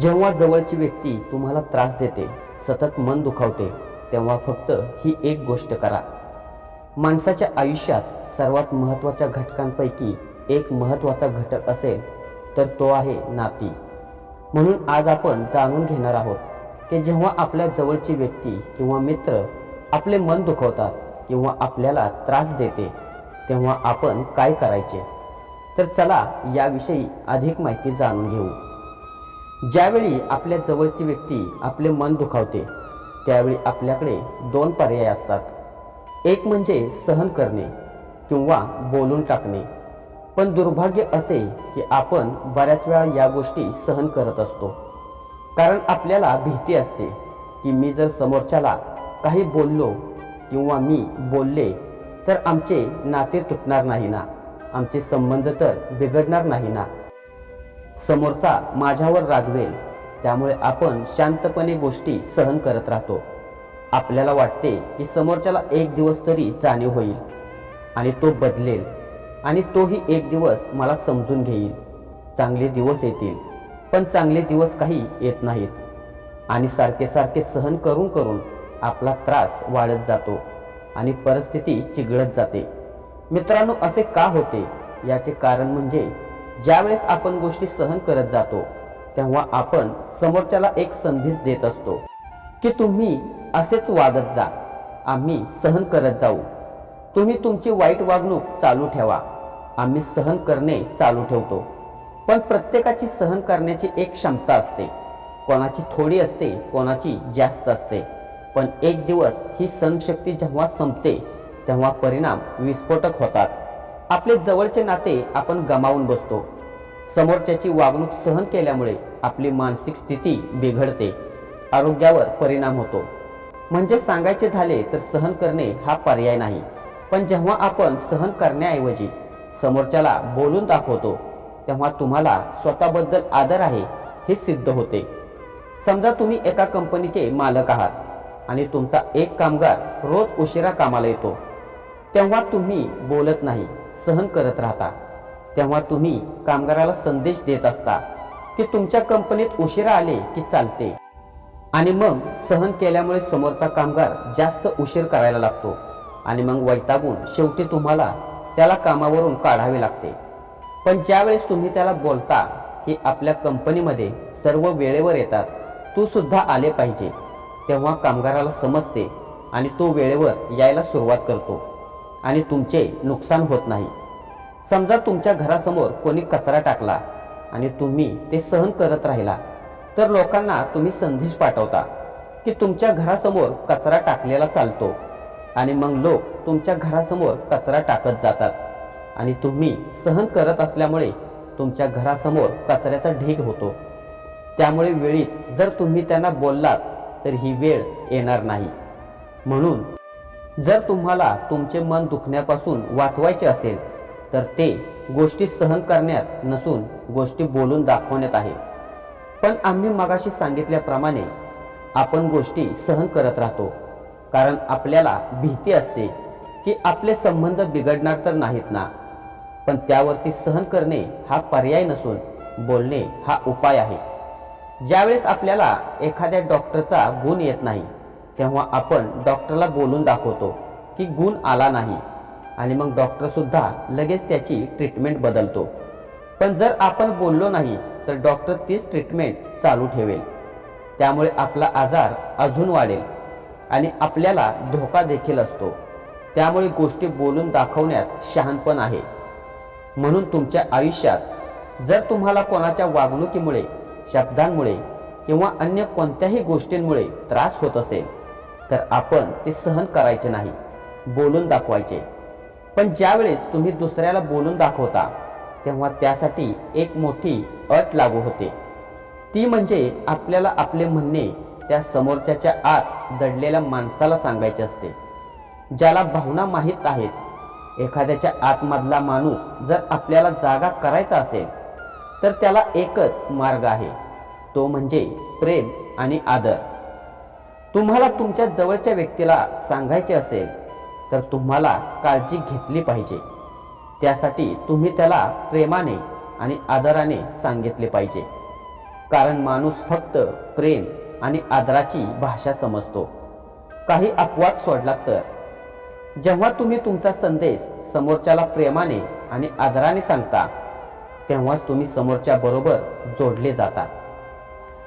जेव्हा जवळची व्यक्ती तुम्हाला त्रास देते सतत मन दुखावते तेव्हा फक्त ही एक गोष्ट करा. माणसाच्या आयुष्यात सर्वात महत्त्वाच्या घटकांपैकी एक महत्त्वाचा घटक असेल तर तो आहे नाती. म्हणून आज आपण जाणून घेणार आहोत की जेव्हा आपल्या जवळची व्यक्ती किंवा मित्र आपले मन दुखवतात किंवा आपल्याला त्रास देते तेव्हा आपण काय करायचे? तर चला याविषयी अधिक माहिती जाणून घेऊ. ज्यावेळी आपल्या जवळची व्यक्ती आपले मन दुखावते त्यावेळी आपल्याकडे दोन पर्याय असतात. एक म्हणजे सहन करणे किंवा बोलून टाकणे. पण दुर्भाग्य असे की आपण बऱ्याच वेळा या गोष्टी सहन करत असतो. कारण आपल्याला भीती असते की मी जर समोरच्याला काही बोललो किंवा मी बोलले तर आमचे नाते तुटणार नाही ना. आमचे संबंध तर बिघडणार नाही ना. समोरचा माझ्यावर रागवेल. त्यामुळे आपण शांतपणे गोष्टी सहन करत राहतो. आपल्याला वाटते की समोरच्याला एक दिवस तरी जाणीव होईल आणि तो बदलेल आणि तोही एक दिवस मला समजून घेईल. चांगले दिवस येतील पण चांगले दिवस काही येत नाहीत. आणि सारखे सारखे सहन करून करून आपला त्रास वाढत जातो आणि परिस्थिती चिघळत जाते. मित्रांनो असे का होते? याचे कारण म्हणजे ज्यावेळेस आपण गोष्टी सहन करत जातो तेव्हा आपण समोरच्याला एक संधीच देत असतो की तुम्ही असेच वागत जा आम्ही सहन करत जाऊ. तुम्ही तुमची वाईट वागणूक चालू ठेवा आम्ही सहन करणे चालू ठेवतो. पण प्रत्येकाची सहन करण्याची एक क्षमता असते. कोणाची थोडी असते कोणाची जास्त असते. पण एक दिवस ही सहनशक्ती जेव्हा संपते तेव्हा परिणाम विस्फोटक होतात. आपले जवळचे नाते आपण गमावून बसतो. समोरच्याची वागणूक सहन केल्यामुळे आपली मानसिक स्थिती बिघडते. आरोग्यावर परिणाम होतो. म्हणजे सांगायचे झाले तर सहन करणे हा पर्याय नाही. पण जेव्हा आपण सहन करण्याऐवजी समोरच्याला बोलून दाखवतो तेव्हा तुम्हाला स्वतःबद्दल आदर आहे हे सिद्ध होते. समजा तुम्ही एका कंपनीचे मालक आहात आणि तुमचा एक कामगार रोज उशिरा कामाला येतो. तेव्हा तुम्ही बोलत नाही. सहन करत राहता. तेव्हा तुम्ही कामगाराला संदेश देत असता की तुमच्या कंपनीत उशिरा आले की चालते. आणि मग सहन केल्यामुळे समोरचा कामगार जास्त उशीर करायला लागतो. आणि मग वैतागून शेवटी तुम्हाला त्याला कामावरून काढावे लागते. पण ज्यावेळेस तुम्ही त्याला बोलता की आपल्या कंपनीमध्ये सर्व वेळेवर येतात तू सुद्धा आले पाहिजे तेव्हा कामगाराला समजते आणि तो वेळेवर यायला सुरुवात करतो. आणि तुमचे नुकसान होत नाही. समजा तुमच्या घरासमोर कोणी कचरा टाकला आणि तुम्ही ते सहन करत राहिला तर लोकांना तुम्ही संदेश पाठवता की तुमच्या घरासमोर कचरा टाकलेला चालतो आणि मग लोक तुमच्या घरासमोर कचरा टाकत जातात आणि तुम्ही सहन करत असल्यामुळे तुमच्या घरासमोर कचऱ्याचा ढीग होतो. त्यामुळे वेळीच जर तुम्ही त्यांना बोललात तर ही वेळ येणार नाही. म्हणून जर तुम्हाला तुमचे मन दुखण्यापासून वाचवायचे असेल तर ते गोष्टी सहन करण्यात नसून गोष्टी बोलून दाखवण्यात आहे. पण आम्ही मगाशी सांगितल्याप्रमाणे आपण गोष्टी सहन करत राहतो कारण आपल्याला भीती असते की आपले संबंध बिघडणार तर नाहीत ना. पण त्यावरती सहन करणे हा पर्याय नसून बोलणे हा उपाय आहे. ज्यावेळेस आपल्याला एखाद्या डॉक्टरचा गुण येत नाही तेव्हा आपण डॉक्टरला बोलून दाखवतो की गुण आला नाही. आणि मग डॉक्टरसुद्धा लगेच त्याची ट्रीटमेंट बदलतो. पण जर आपण बोललो नाही तर डॉक्टर तीच ट्रीटमेंट चालू ठेवेल. त्यामुळे आपला आजार अजून वाढेल आणि आपल्याला धोका देखील असतो. त्यामुळे गोष्टी बोलून दाखवण्यात शहाणपण आहे. म्हणून तुमच्या आयुष्यात जर तुम्हाला कोणाच्या वागणुकीमुळे शब्दांमुळे किंवा अन्य कोणत्याही गोष्टींमुळे त्रास होत असेल तर आपण ते सहन करायचे नाही बोलून दाखवायचे. पण ज्यावेळेस तुम्ही दुसऱ्याला बोलून दाखवता तेव्हा त्यासाठी एक मोठी अट लागू होते. ती म्हणजे आपल्याला आपले म्हणणे त्या समोरच्याच्या आत दडलेल्या माणसाला सांगायचे असते. ज्याला भावना माहीत आहेत एखाद्याच्या आतमधला माणूस जर आपल्याला जागा करायचा असेल तर त्याला एकच मार्ग आहे. तो म्हणजे प्रेम आणि आदर. तुम्हाला तुमच्या जवळच्या व्यक्तीला सांगायचे असेल तर तुम्हाला काळजी घेतली पाहिजे. त्यासाठी तुम्ही त्याला प्रेमाने आणि आदराने सांगितले पाहिजे. कारण माणूस फक्त प्रेम आणि आदराची भाषा समजतो. काही अपवाद सोडला तर. जेव्हा तुम्ही तुमचा संदेश समोरच्याला प्रेमाने आणि आदराने सांगता तेव्हाच तुम्ही समोरच्या बरोबर जोडले जातात